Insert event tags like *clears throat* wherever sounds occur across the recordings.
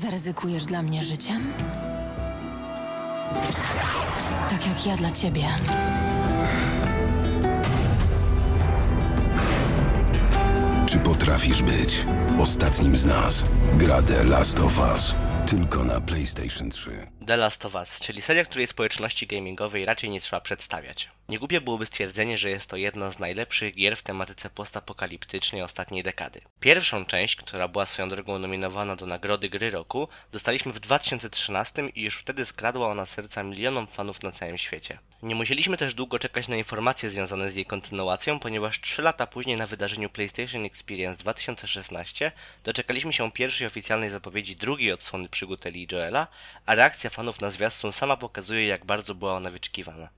Zaryzykujesz dla mnie życiem? Tak jak ja dla ciebie. Czy potrafisz być ostatnim z nas? Gra The Last of Us. Tylko na PlayStation 3. The Last of Us, czyli seria, której społeczności gamingowej raczej nie trzeba przedstawiać. Niegłupie byłoby stwierdzenie, że jest to jedna z najlepszych gier w tematyce postapokaliptycznej ostatniej dekady. Pierwszą część, która była swoją drogą nominowana do Nagrody Gry Roku, dostaliśmy w 2013 i już wtedy skradła ona serca milionom fanów na całym świecie. Nie musieliśmy też długo czekać na informacje związane z jej kontynuacją, ponieważ 3 lata później na wydarzeniu PlayStation Experience 2016 doczekaliśmy się pierwszej oficjalnej zapowiedzi drugiej odsłony przygód Ellie i Joela, a reakcja fanów na zwiastun sama pokazuje jak bardzo była ona wyczekiwana.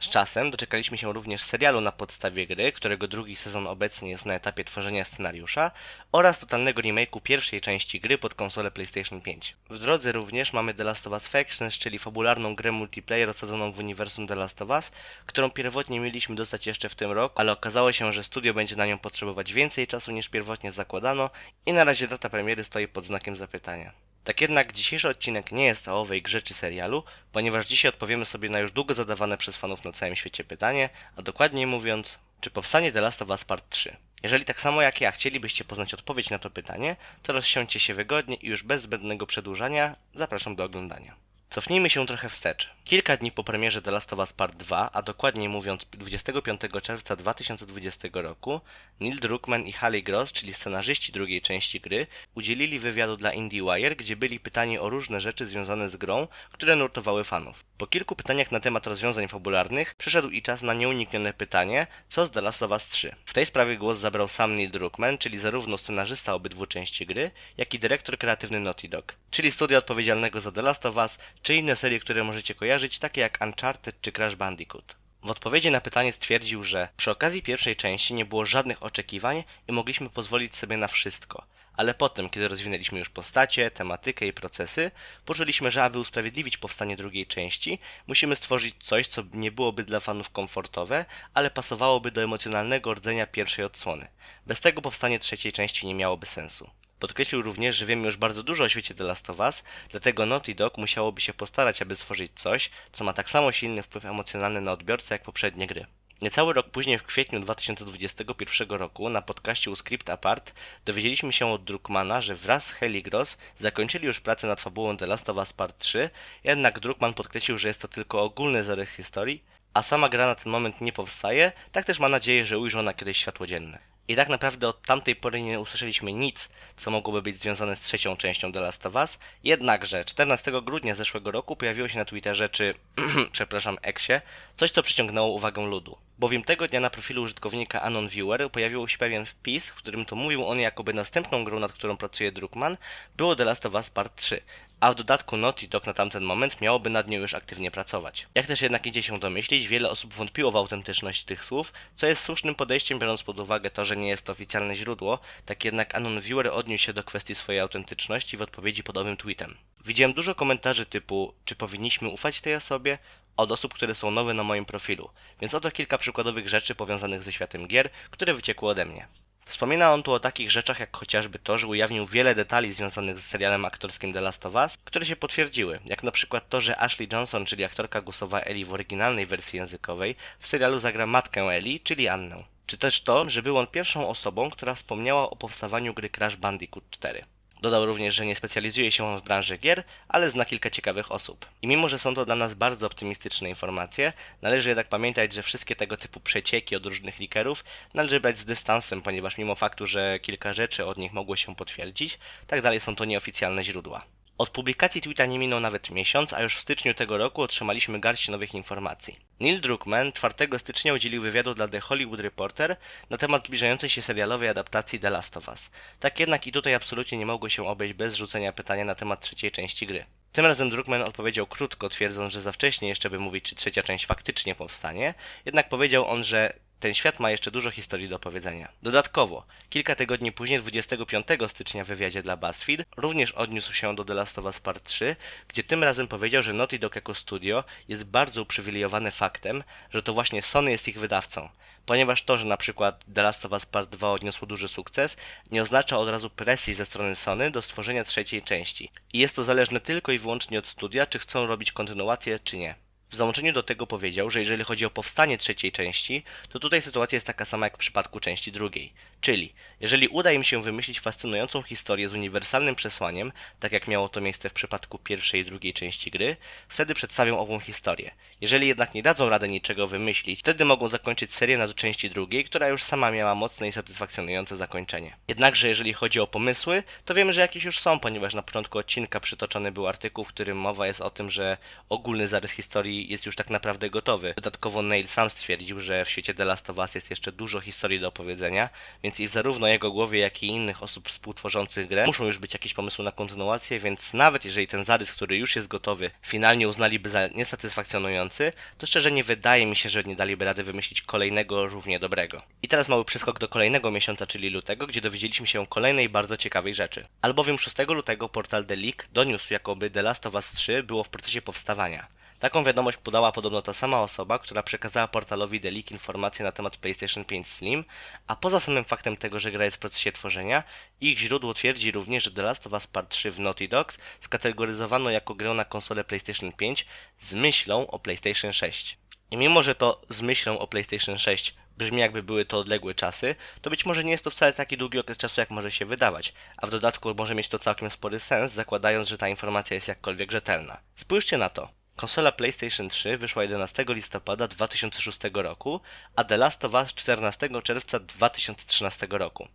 Z czasem doczekaliśmy się również serialu na podstawie gry, którego drugi sezon obecnie jest na etapie tworzenia scenariusza, oraz totalnego remake'u pierwszej części gry pod konsolę PlayStation 5. W drodze również mamy The Last of Us Factions, czyli fabularną grę multiplayer osadzoną w uniwersum The Last of Us, którą pierwotnie mieliśmy dostać jeszcze w tym roku, ale okazało się, że studio będzie na nią potrzebować więcej czasu niż pierwotnie zakładano i na razie data premiery stoi pod znakiem zapytania. Tak jednak dzisiejszy odcinek nie jest o owej grze czy serialu, ponieważ dzisiaj odpowiemy sobie na już długo zadawane przez fanów na całym świecie pytanie, a dokładniej mówiąc, czy powstanie The Last of Us Part 3? Jeżeli tak samo jak ja chcielibyście poznać odpowiedź na to pytanie, to rozsiądźcie się wygodnie i już bez zbędnego przedłużania zapraszam do oglądania. Cofnijmy się trochę wstecz. Kilka dni po premierze The Last of Us Part 2, a dokładniej mówiąc 25 czerwca 2020 roku, Neil Druckmann i Haley Gross, czyli scenarzyści drugiej części gry, udzielili wywiadu dla IndieWire, gdzie byli pytani o różne rzeczy związane z grą, które nurtowały fanów. Po kilku pytaniach na temat rozwiązań fabularnych, przyszedł i czas na nieuniknione pytanie, co z The Last of Us 3. W tej sprawie głos zabrał sam Neil Druckmann, czyli zarówno scenarzysta obydwu części gry, jak i dyrektor kreatywny Naughty Dog, czyli studia odpowiedzialnego za The Last of Us, czy inne serie, które możecie kojarzyć, takie jak Uncharted czy Crash Bandicoot. W odpowiedzi na pytanie stwierdził, że przy okazji pierwszej części nie było żadnych oczekiwań i mogliśmy pozwolić sobie na wszystko. Ale potem, kiedy rozwinęliśmy już postacie, tematykę i procesy, poczuliśmy, że aby usprawiedliwić powstanie drugiej części, musimy stworzyć coś, co nie byłoby dla fanów komfortowe, ale pasowałoby do emocjonalnego rdzenia pierwszej odsłony. Bez tego powstanie trzeciej części nie miałoby sensu. Podkreślił również, że wiemy już bardzo dużo o świecie The Last of Us, dlatego Naughty Dog musiałoby się postarać, aby stworzyć coś, co ma tak samo silny wpływ emocjonalny na odbiorcę jak poprzednie gry. Niecały rok później, w kwietniu 2021 roku, na podcaście u Script Apart, dowiedzieliśmy się od Druckmana, że wraz z Haley Gross zakończyli już pracę nad fabułą The Last of Us Part 3, jednak Druckmann podkreślił, że jest to tylko ogólny zarys historii, a sama gra na ten moment nie powstaje, tak też ma nadzieję, że ujrzy ona kiedyś światło dzienne. I tak naprawdę od tamtej pory nie usłyszeliśmy nic, co mogłoby być związane z trzecią częścią The Last of Us, jednakże 14 grudnia zeszłego roku pojawiło się na Twitterze czy, *clears throat* przepraszam, Exie, coś co przyciągnęło uwagę ludu. Bowiem tego dnia na profilu użytkownika Anon Viewer pojawił się pewien wpis, w którym to mówił on jakoby następną grą, nad którą pracuje Druckmann, było The Last of Us Part 3, a w dodatku Naughty Dog na tamten moment miałoby nad nią już aktywnie pracować. Jak też jednak idzie się domyślić, wiele osób wątpiło w autentyczność tych słów, co jest słusznym podejściem biorąc pod uwagę to, że nie jest oficjalne źródło, tak jednak Anon Viewer odniósł się do kwestii swojej autentyczności w odpowiedzi pod owym tweetem. Widziałem dużo komentarzy typu, czy powinniśmy ufać tej osobie, od osób, które są nowe na moim profilu, więc oto kilka przykładowych rzeczy powiązanych ze światem gier, które wyciekły ode mnie. Wspomina on tu o takich rzeczach jak chociażby to, że ujawnił wiele detali związanych z serialem aktorskim The Last of Us, które się potwierdziły, jak na przykład to, że Ashley Johnson, czyli aktorka głosowa Ellie w oryginalnej wersji językowej, w serialu zagra matkę Ellie, czyli Annę. Czy też to, że był on pierwszą osobą, która wspomniała o powstawaniu gry Crash Bandicoot 4. Dodał również, że nie specjalizuje się on w branży gier, ale zna kilka ciekawych osób. I mimo, że są to dla nas bardzo optymistyczne informacje, należy jednak pamiętać, że wszystkie tego typu przecieki od różnych likerów należy brać z dystansem, ponieważ mimo faktu, że kilka rzeczy od nich mogło się potwierdzić, tak dalej są to nieoficjalne źródła. Od publikacji tweeta nie minął nawet miesiąc, a już w styczniu tego roku otrzymaliśmy garść nowych informacji. Neil Druckmann 4 stycznia udzielił wywiadu dla The Hollywood Reporter na temat zbliżającej się serialowej adaptacji The Last of Us. Tak jednak i tutaj absolutnie nie mogło się obejść bez rzucenia pytania na temat trzeciej części gry. Tym razem Druckmann odpowiedział krótko, twierdząc, że za wcześnie jeszcze by mówić, czy trzecia część faktycznie powstanie, jednak powiedział on, że ten świat ma jeszcze dużo historii do opowiedzenia. Dodatkowo, kilka tygodni później, 25 stycznia w wywiadzie dla BuzzFeed, również odniósł się do The Last of Us Part 3, gdzie tym razem powiedział, że Naughty Dog jako studio jest bardzo uprzywilejowane faktem, że to właśnie Sony jest ich wydawcą. ponieważ to, że na przykład The Last of Us Part 2 odniosło duży sukces, nie oznacza od razu presji ze strony Sony do stworzenia trzeciej części. I jest to zależne tylko i wyłącznie od studia, czy chcą robić kontynuację, czy nie. W załączeniu do tego powiedział, że jeżeli chodzi o powstanie trzeciej części, to tutaj sytuacja jest taka sama jak w przypadku części drugiej. Czyli, jeżeli uda im się wymyślić fascynującą historię z uniwersalnym przesłaniem, tak jak miało to miejsce w przypadku pierwszej i drugiej części gry, wtedy przedstawią ową historię. Jeżeli jednak nie dadzą rady niczego wymyślić, wtedy mogą zakończyć serię na części drugiej, która już sama miała mocne i satysfakcjonujące zakończenie. Jednakże jeżeli chodzi o pomysły, to wiemy, że jakieś już są, ponieważ na początku odcinka przytoczony był artykuł, w którym mowa jest o tym, że ogólny zarys historii jest już tak naprawdę gotowy. Dodatkowo Neil sam stwierdził, że w świecie The Last of Us jest jeszcze dużo historii do opowiedzenia, więc i w zarówno jego głowie, jak i innych osób współtworzących grę muszą już być jakieś pomysły na kontynuację, więc nawet jeżeli ten zarys, który już jest gotowy, finalnie uznaliby za niesatysfakcjonujący, to szczerze nie wydaje mi się, że nie daliby rady wymyślić kolejnego równie dobrego. I teraz mały przeskok do kolejnego miesiąca, czyli lutego, gdzie dowiedzieliśmy się kolejnej bardzo ciekawej rzeczy. Albowiem 6 lutego portal The Leak doniósł, jakoby The Last of Us 3 było w procesie powstawania. Taką wiadomość podała podobno ta sama osoba, która przekazała portalowi The Leak informacje na temat PlayStation 5 Slim, a poza samym faktem tego, że gra jest w procesie tworzenia, ich źródło twierdzi również, że The Last of Us Part 3 w Naughty Dogs skategoryzowano jako grę na konsolę PlayStation 5 z myślą o PlayStation 6. I mimo, że to z myślą o PlayStation 6 brzmi jakby były to odległe czasy, to być może nie jest to wcale taki długi okres czasu, jak może się wydawać, a w dodatku może mieć to całkiem spory sens, zakładając, że ta informacja jest jakkolwiek rzetelna. Spójrzcie na to. Konsola PlayStation 3 wyszła 11 listopada 2006 roku, a The Last of Us 14 czerwca 2013 roku.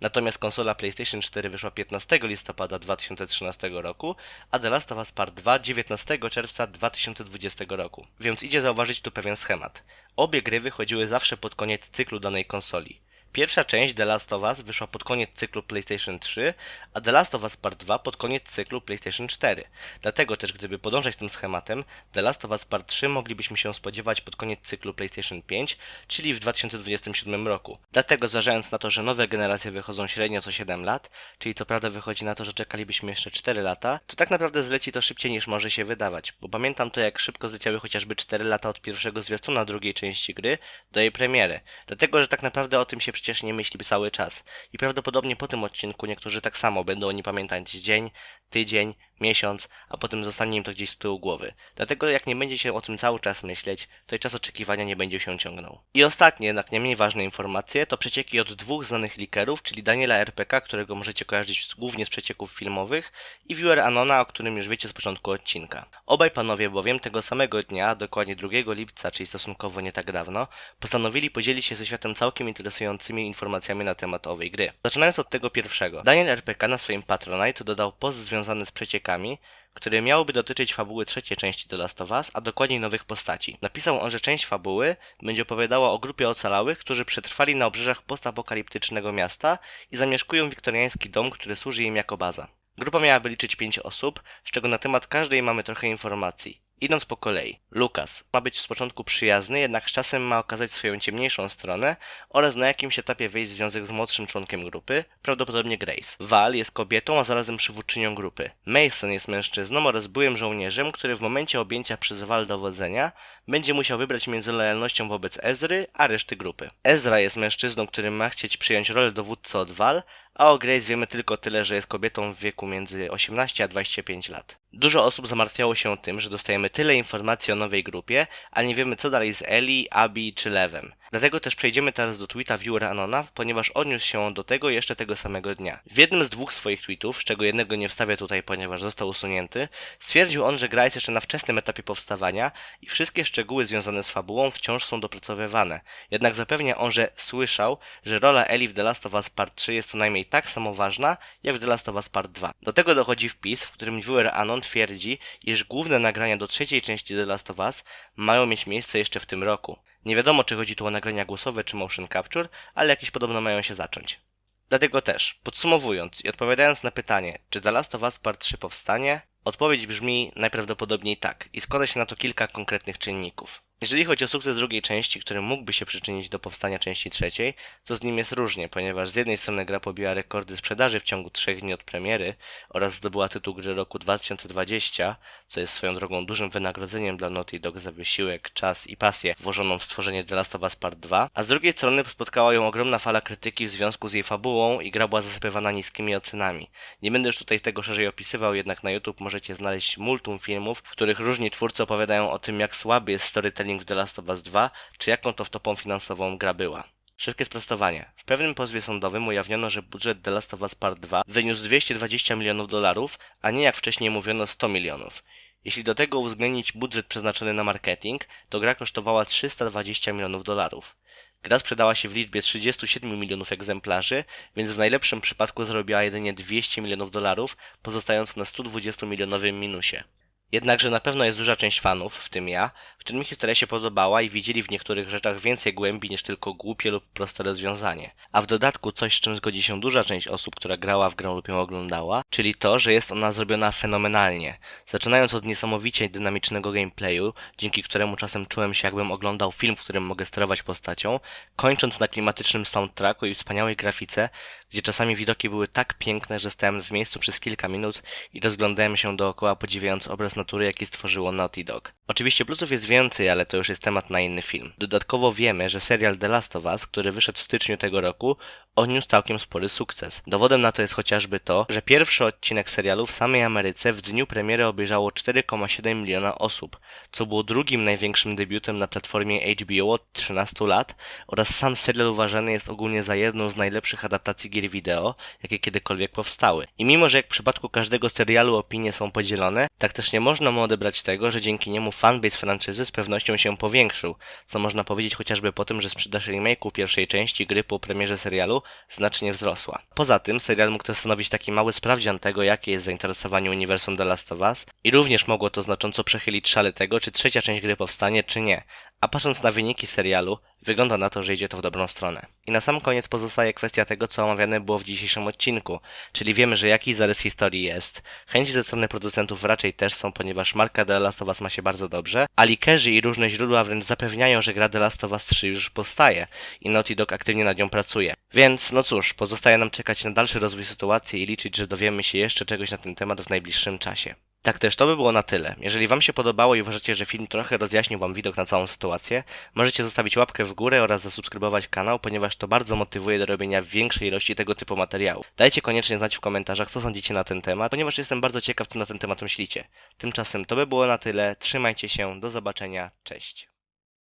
Natomiast konsola PlayStation 4 wyszła 15 listopada 2013 roku, a The Last of Us Part 2 19 czerwca 2020 roku. Więc idzie zauważyć tu pewien schemat. Obie gry wychodziły zawsze pod koniec cyklu danej konsoli. Pierwsza część The Last of Us wyszła pod koniec cyklu PlayStation 3, a The Last of Us Part 2 pod koniec cyklu PlayStation 4. Dlatego też, gdyby podążać tym schematem, The Last of Us Part 3 moglibyśmy się spodziewać pod koniec cyklu PlayStation 5, czyli w 2027 roku. Dlatego zważając na to, że nowe generacje wychodzą średnio co 7 lat, czyli co prawda wychodzi na to, że czekalibyśmy jeszcze 4 lata, to tak naprawdę zleci to szybciej niż może się wydawać, bo pamiętam to jak szybko zleciały chociażby 4 lata od pierwszego zwiastuna drugiej części gry do jej premiery. Dlatego, że tak naprawdę o tym się przecież nie myśli cały czas. I prawdopodobnie po tym odcinku niektórzy tak samo będą oni pamiętać dzień, tydzień, miesiąc, a potem zostanie im to gdzieś z tyłu głowy. Dlatego jak nie będzie się o tym cały czas myśleć, to i czas oczekiwania nie będzie się ciągnął. I ostatnie, jednak nie mniej ważne informacje, to przecieki od dwóch znanych likerów, czyli Daniela RPK, którego możecie kojarzyć głównie z przecieków filmowych, i Viewer Anona, o którym już wiecie z początku odcinka. Obaj panowie bowiem tego samego dnia, dokładnie 2 lipca, czyli stosunkowo nie tak dawno, postanowili podzielić się ze światem całkiem interesującymi informacjami na temat owej gry. Zaczynając od tego pierwszego. Daniel RPK na swoim Patronite dodał post związany z przeciekami, który miałoby dotyczyć fabuły trzeciej części The Last of Us, a dokładniej nowych postaci. Napisał on, że część fabuły będzie opowiadała o grupie ocalałych, którzy przetrwali na obrzeżach postapokaliptycznego miasta i zamieszkują wiktoriański dom, który służy im jako baza. Grupa miałaby liczyć pięć osób, z czego na temat każdej mamy trochę informacji. Idąc po kolei. Lukas ma być z początku przyjazny, jednak z czasem ma okazać swoją ciemniejszą stronę oraz na jakimś etapie wejść w związek z młodszym członkiem grupy, prawdopodobnie Grace. Val jest kobietą, a zarazem przywódczynią grupy. Mason jest mężczyzną oraz byłym żołnierzem, który w momencie objęcia przez Val dowodzenia będzie musiał wybrać między lojalnością wobec Ezry, a reszty grupy. Ezra jest mężczyzną, który ma chcieć przyjąć rolę dowódcy od Val, a o Grace wiemy tylko tyle, że jest kobietą w wieku między 18 a 25 lat. Dużo osób zamartwiało się tym, że dostajemy tyle informacji o nowej grupie, a nie wiemy co dalej z Ellie, Abby czy Levem. Dlatego też przejdziemy teraz do tweeta Viewera Anona, ponieważ odniósł się on do tego jeszcze tego samego dnia. W jednym z dwóch swoich tweetów, z czego jednego nie wstawię tutaj, ponieważ został usunięty, stwierdził on, że gra jest jeszcze na wczesnym etapie powstawania i wszystkie szczegóły związane z fabułą wciąż są dopracowywane. Jednak zapewnia on, że słyszał, że rola Ellie w The Last of Us Part 3 jest co najmniej tak samo ważna, jak w The Last of Us Part 2. Do tego dochodzi wpis, w którym Viewer Anon twierdzi, iż główne nagrania do trzeciej części The Last of Us mają mieć miejsce jeszcze w tym roku. Nie wiadomo, czy chodzi tu o nagrania głosowe czy motion capture, ale jakieś podobno mają się zacząć. Dlatego też, podsumowując i odpowiadając na pytanie, czy The Last of Us Part 3 powstanie, odpowiedź brzmi najprawdopodobniej tak i składa się na to kilka konkretnych czynników. Jeżeli chodzi o sukces drugiej części, który mógłby się przyczynić do powstania części trzeciej, to z nim jest różnie, ponieważ z jednej strony gra pobiła rekordy sprzedaży w ciągu trzech dni od premiery oraz zdobyła tytuł gry roku 2020, co jest swoją drogą dużym wynagrodzeniem dla Naughty Dog za wysiłek, czas i pasję włożoną w stworzenie The Last of Us Part 2, a z drugiej strony spotkała ją ogromna fala krytyki w związku z jej fabułą i gra była zasypywana niskimi ocenami. Nie będę już tutaj tego szerzej opisywał, jednak na YouTube możecie znaleźć multum filmów, w których różni twórcy opowiadają o tym, jak słaby jest storytelling w The Last of Us 2, czy jaką to wtopą finansową gra była. Szybkie sprostowanie. W pewnym pozwie sądowym ujawniono, że budżet The Last of Us Part 2 wyniósł 220 milionów dolarów, a nie jak wcześniej mówiono 100 milionów. Jeśli do tego uwzględnić budżet przeznaczony na marketing, to gra kosztowała 320 milionów dolarów. Gra sprzedała się w liczbie 37 milionów egzemplarzy, więc w najlepszym przypadku zarobiła jedynie 200 milionów dolarów, pozostając na 120 milionowym minusie. Jednakże na pewno jest duża część fanów, w tym ja, którym historia się podobała i widzieli w niektórych rzeczach więcej głębi niż tylko głupie lub proste rozwiązanie. A w dodatku coś, z czym zgodzi się duża część osób, która grała w grę lub ją oglądała, czyli to, że jest ona zrobiona fenomenalnie. Zaczynając od niesamowicie dynamicznego gameplayu, dzięki któremu czasem czułem się jakbym oglądał film, w którym mogę sterować postacią, kończąc na klimatycznym soundtracku i wspaniałej grafice, gdzie czasami widoki były tak piękne, że stałem w miejscu przez kilka minut i rozglądałem się dookoła, podziwiając obraz natury, jaki stworzyło Naughty Dog. Oczywiście plusów jest więcej, ale to już jest temat na inny film. Dodatkowo wiemy, że serial The Last of Us, który wyszedł w styczniu tego roku, odniósł całkiem spory sukces. Dowodem na to jest chociażby to, że pierwszy odcinek serialu w samej Ameryce w dniu premiery obejrzało 4,7 miliona osób, co było drugim największym debiutem na platformie HBO od 13 lat oraz sam serial uważany jest ogólnie za jedną z najlepszych adaptacji gier wideo, jakie kiedykolwiek powstały. I mimo, że jak w przypadku każdego serialu opinie są podzielone, tak też nie można mu odebrać tego, że dzięki niemu fanbase franczyzy z pewnością się powiększył, co można powiedzieć chociażby po tym, że sprzedaż remake'u pierwszej części gry po premierze serialu znacznie wzrosła. Poza tym serial mógł też stanowić taki mały sprawdzian tego, jakie jest zainteresowanie uniwersum The Last of Us i również mogło to znacząco przechylić szale tego, czy trzecia część gry powstanie, czy nie. A patrząc na wyniki serialu, wygląda na to, że idzie to w dobrą stronę. I na sam koniec pozostaje kwestia tego, co omawiane było w dzisiejszym odcinku, czyli wiemy, że jakiś zarys historii jest, chęci ze strony producentów raczej też są, ponieważ marka The Last of Us ma się bardzo dobrze, a likerzy i różne źródła wręcz zapewniają, że gra The Last of Us 3 już powstaje i Naughty Dog aktywnie nad nią pracuje. Więc, no cóż, pozostaje nam czekać na dalszy rozwój sytuacji i liczyć, że dowiemy się jeszcze czegoś na ten temat w najbliższym czasie. Tak też to by było na tyle. Jeżeli Wam się podobało i uważacie, że film trochę rozjaśnił Wam widok na całą sytuację, możecie zostawić łapkę w górę oraz zasubskrybować kanał, ponieważ to bardzo motywuje do robienia większej ilości tego typu materiału. Dajcie koniecznie znać w komentarzach, co sądzicie na ten temat, ponieważ jestem bardzo ciekaw, co na ten temat myślicie. Tymczasem to by było na tyle. Trzymajcie się, do zobaczenia, cześć.